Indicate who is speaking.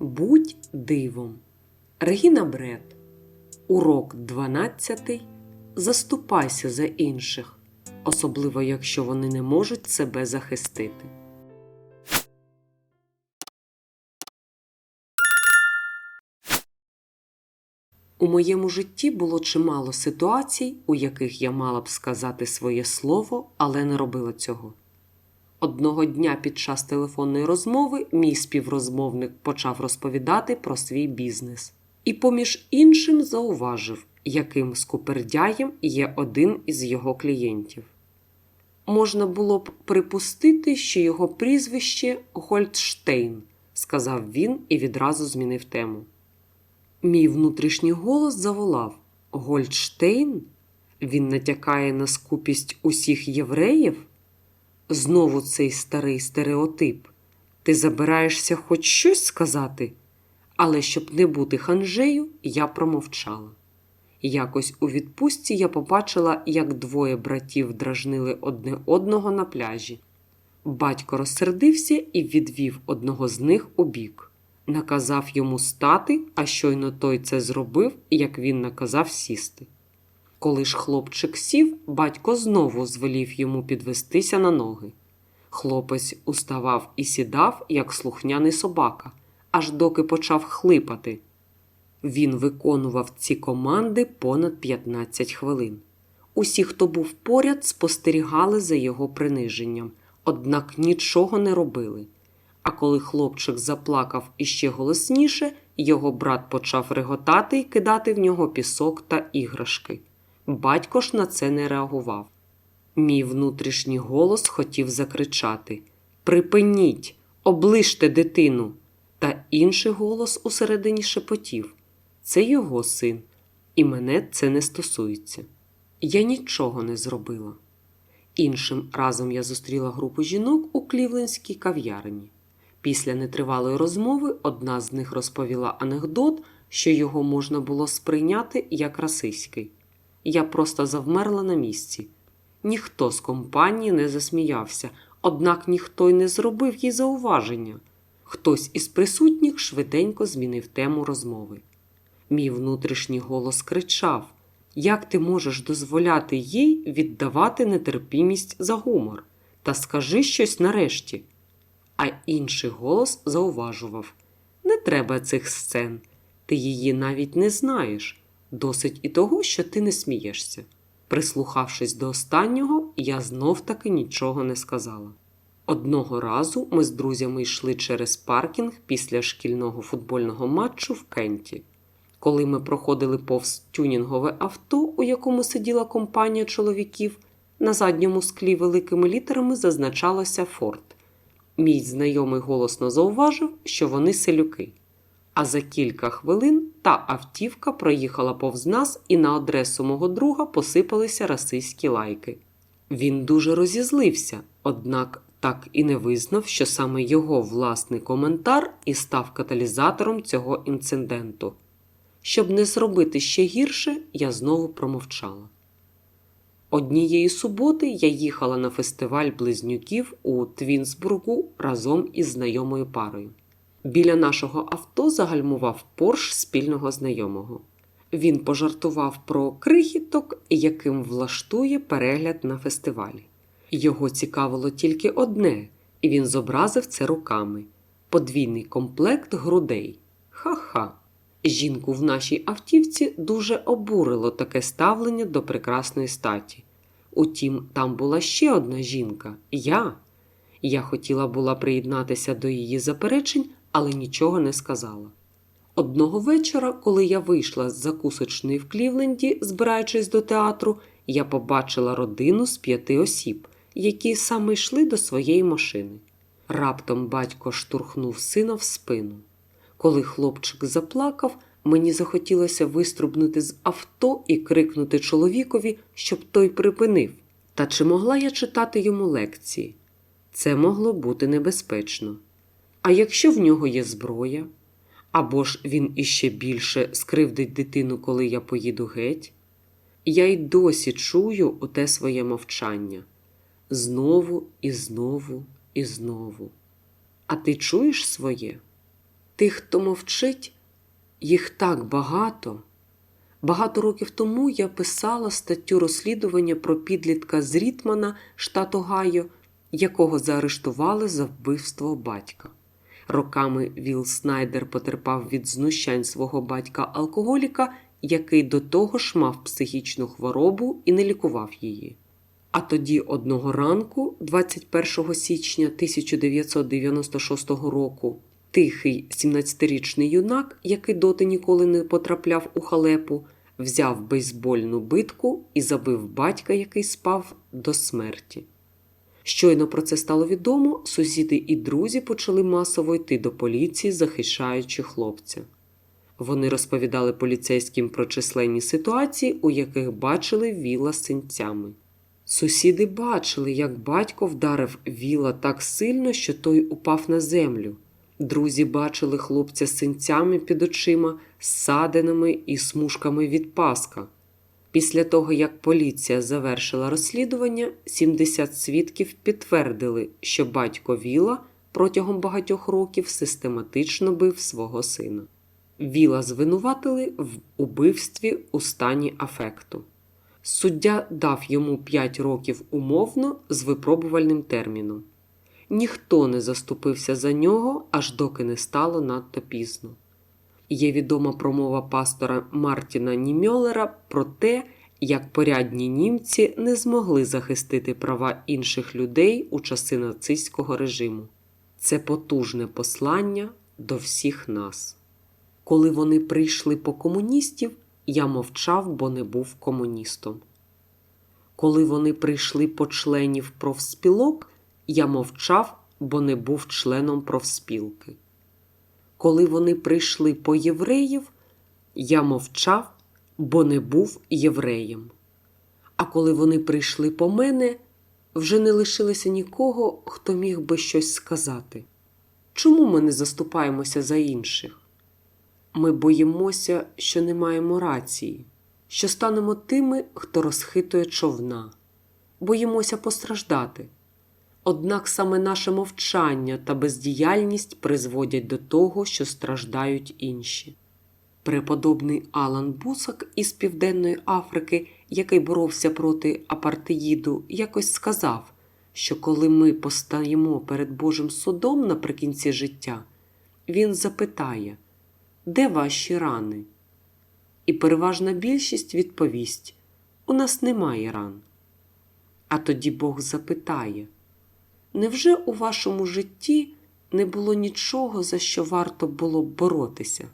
Speaker 1: Будь дивом. Регіна Бред. Урок 12. Заступайся за інших, особливо якщо вони не можуть себе захистити. У моєму житті було чимало ситуацій, у яких я мала б сказати своє слово, але не робила цього. Одного дня під час телефонної розмови мій співрозмовник почав розповідати про свій бізнес і, поміж іншим, зауважив, яким скупердяєм є один із його клієнтів. Можна було б припустити, що його прізвище Гольдштейн, сказав він і відразу змінив тему. Мій внутрішній голос заволав Гольдштейн? Він натякає на скупість усіх євреїв? Знову цей старий стереотип. Ти забираєшся хоч щось сказати? Але щоб не бути ханжею, я промовчала. Якось у відпустці я побачила, як двоє братів дражнили одне одного на пляжі. Батько розсердився і відвів одного з них у бік. Наказав йому стати, а щойно той це зробив, як він наказав сісти. Коли ж хлопчик сів, батько знову звелів йому підвестися на ноги. Хлопець уставав і сідав, як слухняний собака, аж доки почав хлипати. Він виконував ці команди понад 15 хвилин. Усі, хто був поряд, спостерігали за його приниженням, однак нічого не робили. А коли хлопчик заплакав іще голосніше, його брат почав реготати і кидати в нього пісок та іграшки. Батько ж на це не реагував. Мій внутрішній голос хотів закричати Припиніть, оближте дитину. Та інший голос усередині шепотів Це його син, і мене це не стосується. Я нічого не зробила. Іншим разом я зустріла групу жінок у клівлендській кав'ярні. Після нетривалої розмови одна з них розповіла анекдот, що його можна було сприйняти як расистський. Я просто завмерла на місці. Ніхто з компанії не засміявся, однак ніхто й не зробив їй зауваження. Хтось із присутніх швиденько змінив тему розмови. Мій внутрішній голос кричав: Як ти можеш дозволяти їй віддавати нетерпімість за гумор? Та скажи щось нарешті. А інший голос зауважував: Не треба цих сцен, ти її навіть не знаєш. Досить і того, що ти не смієшся. Прислухавшись до останнього, я знов таки нічого не сказала. Одного разу ми з друзями йшли через паркінг після шкільного футбольного матчу в Кенті. Коли ми проходили повз тюнінгове авто, у якому сиділа компанія чоловіків, на задньому склі великими літерами зазначалося Форд. Мій знайомий голосно зауважив, що вони селюки. А за кілька хвилин та автівка проїхала повз нас, і на адресу мого друга посипалися расистські лайки. Він дуже розізлився, однак так і не визнав, що саме його власний коментар і став каталізатором цього інциденту. Щоб не зробити ще гірше, я знову промовчала. Однієї суботи я їхала на фестиваль близнюків у Твінсбургу разом із знайомою парою. Біля нашого авто загальмував порш спільного знайомого. Він пожартував про крихіток, яким влаштує перегляд на фестивалі. Його цікавило тільки одне, і він зобразив це руками подвійний комплект грудей. Ха-ха. Жінку в нашій автівці дуже обурило таке ставлення до прекрасної статі. Утім, там була ще одна жінка я. Я хотіла була приєднатися до її заперечень, але нічого не сказала. Одного вечора, коли я вийшла з закусочної в Клівленді, збираючись до театру, я побачила родину з п'яти осіб, які саме йшли до своєї машини. Раптом батько штурхнув сина в спину. Коли хлопчик заплакав, мені захотілося виструбнути з авто і крикнути чоловікові, щоб той припинив. Та чи могла я читати йому лекції? Це могло бути небезпечно. А якщо в нього є зброя? Або ж він іще більше скривдить дитину, коли я поїду геть? Я й досі чую оте своє мовчання знову і знову і знову. А ти чуєш своє? Тих, хто мовчить, їх так багато. Багато років тому я писала статтю розслідування про підлітка з Рітмана, штату Гайо, якого заарештували за вбивство батька. Роками Віл Снайдер потерпав від знущань свого батька-алкоголіка, який до того ж мав психічну хворобу і не лікував її. А тоді одного ранку, 21 січня 1996 року, тихий 17-річний юнак, який доти ніколи не потрапляв у халепу, взяв бейсбольну битку і забив батька, який спав, до смерті. Щойно про це стало відомо, сусіди і друзі почали масово йти до поліції, захищаючи хлопця. Вони розповідали поліцейським про численні ситуації, у яких бачили віла з синцями. Сусіди бачили, як батько вдарив віла так сильно, що той упав на землю. Друзі бачили хлопця з синцями під очима, ссадинами і смужками від паска. Після того, як поліція завершила розслідування, 70 свідків підтвердили, що батько Віла протягом багатьох років систематично бив свого сина. Віла звинуватили в убивстві у стані афекту. Суддя дав йому 5 років умовно з випробувальним терміном. Ніхто не заступився за нього, аж доки не стало надто пізно. Є відома промова пастора Мартіна Німьолера про те, як порядні німці не змогли захистити права інших людей у часи нацистського режиму. Це потужне послання до всіх нас. Коли вони прийшли по комуністів, я мовчав, бо не був комуністом. Коли вони прийшли по членів профспілок, я мовчав, бо не був членом профспілки. Коли вони прийшли по євреїв, я мовчав, бо не був євреєм. А коли вони прийшли по мене, вже не лишилося нікого, хто міг би щось сказати. Чому ми не заступаємося за інших? Ми боїмося, що не маємо рації, що станемо тими, хто розхитує човна, боїмося постраждати. Однак саме наше мовчання та бездіяльність призводять до того, що страждають інші. Преподобний Алан Бусак із Південної Африки, який боровся проти апартеїду, якось сказав, що коли ми постаємо перед Божим судом наприкінці життя, він запитає, де ваші рани? І переважна більшість відповість: У нас немає ран. А тоді Бог запитає, невже у вашому житті не було нічого, за що варто було боротися?